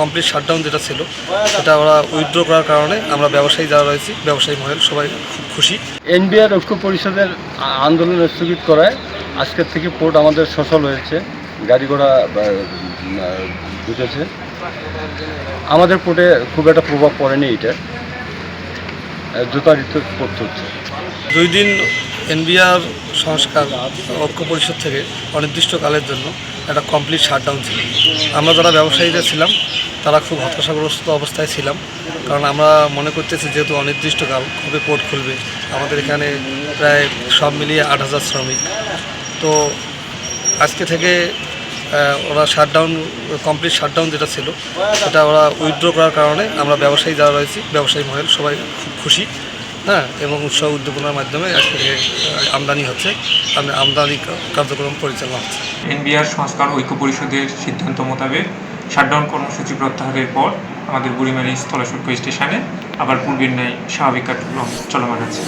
Complete shutdown যেটা ছিল সেটা ওরা উইথড্র করার কারণে আমরা ব্যবসায়ী যারা রয়েছি ব্যবসায়ী মহল সবাই খুব খুশি। এনবিআর ঐক্য পরিষদের আন্দোলন স্থগিত করায় আজকের থেকে পোর্ট আমাদের সচল হয়েছে গাড়ি ঘোড়া বা, উম, আহ, ঢুকেছে আমাদের পোর্টে খুব একটা প্রভাব পড়েনি আহ, যথারীতি করতে হচ্ছে দুই দিন এনবিআর সংস্কার ঐক্য পরিষদ থেকে অনির্দিষ্টকালের জন্য একটা কমপ্লিট শাটডাউন ছিল। আমরা যারা ব্যবসায়ীরা ছিলাম তারা খুব হতাশাগ্রস্ত অবস্থায় ছিলাম। কারণ আমরা মনে করতেছি যেহেতু অনির্দিষ্টকাল কবে পোর্ট খুলবে। আমাদের এখানে প্রায় সব মিলিয়ে আট হাজার শ্রমিক। তো আজকে থেকে ওরা শাটডাউন কমপ্লিট শাটডাউন যেটা ছিল, সেটা ওরা উইথড্র করার কারণে আমরা ব্যবসায়ী যারা রয়েছি, ব্যবসায়ী মহল সবাই খুব খুশি হ্যাঁ এবং উৎসাহ উদ্দীপনার মাধ্যমে আজকে আমদানি হচ্ছে। আম- আমদানি কার্যক্রম পরিচালনা হচ্ছে। এনবিআর সংস্কার ঐক্য পরিষদের সিদ্ধান্ত মোতাবেক শাটডাউন কর্মসূচি প্রত্যাহারের পর আমাদের বুড়িমারি স্থলশুল্ক স্টেশনে আবার পূর্বের ন্যায় স্বাভাবিক কার্যক্রম চলমান আছে।